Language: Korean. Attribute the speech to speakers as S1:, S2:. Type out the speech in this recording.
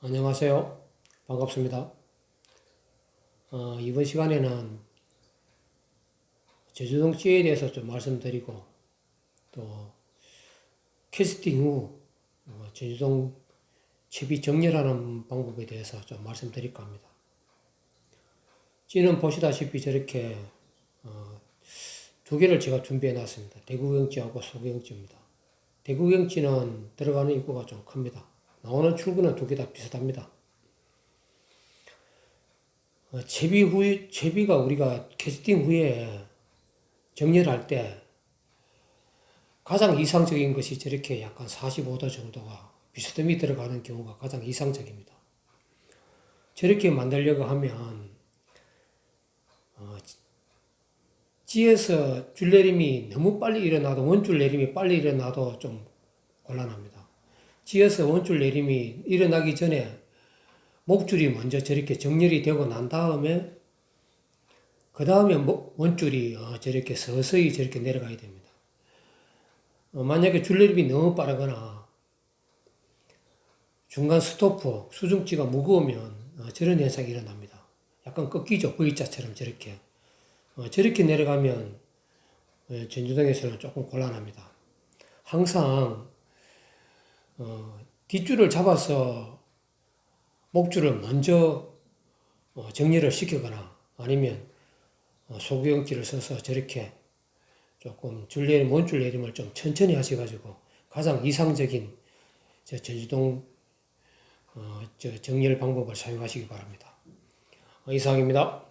S1: 안녕하세요. 반갑습니다. 어, 이번 시간에는 제주동지에 대해서 좀 말씀드리고 또 캐스팅 후 어, 제주동 채비 정렬하는 방법에 대해서 좀 말씀드릴까 합니다. 찌는 보시다시피 저렇게 어, 두 개를 제가 준비해 놨습니다. 대구경지하고 소경지입니다. 대구경지는 들어가는 입구가 좀 큽니다. 나오는 출구는 두 개 다 비슷합니다. 어, 채비 후, 채비가 우리가 캐스팅 후에 정렬할 때 가장 이상적인 것이 저렇게 약간 45도 정도가 비스듬히 들어가는 경우가 가장 이상적입니다. 저렇게 만들려고 하면 어, 지에서 줄 내림이 너무 빨리 일어나도 원줄 내림이 빨리 일어나도 좀 곤란합니다. 지에서 원줄 내림이 일어나기 전에 목줄이 먼저 저렇게 정렬이 되고 난 다음에 그 다음에 원줄이 어, 저렇게 서서히 저렇게 내려가야 됩니다. 어, 만약에 줄내림이 너무 빠르거나 중간 스토프 수중지가 무거우면 어, 저런 현상이 일어납니다. 약간 꺾이죠 V자처럼 저렇게 어, 저렇게 내려가면 어, 전주동에서는 조금 곤란합니다. 항상 어, 뒷줄을 잡아서 목줄을 먼저 어, 정리를 시키거나 아니면 어, 소구용지를 써서 저렇게 조금 줄 내림, 원줄 내림을 좀 천천히 하셔가지고 가장 이상적인 저 제주동 어, 저 정렬 방법을 사용하시기 바랍니다. 어, 이상입니다.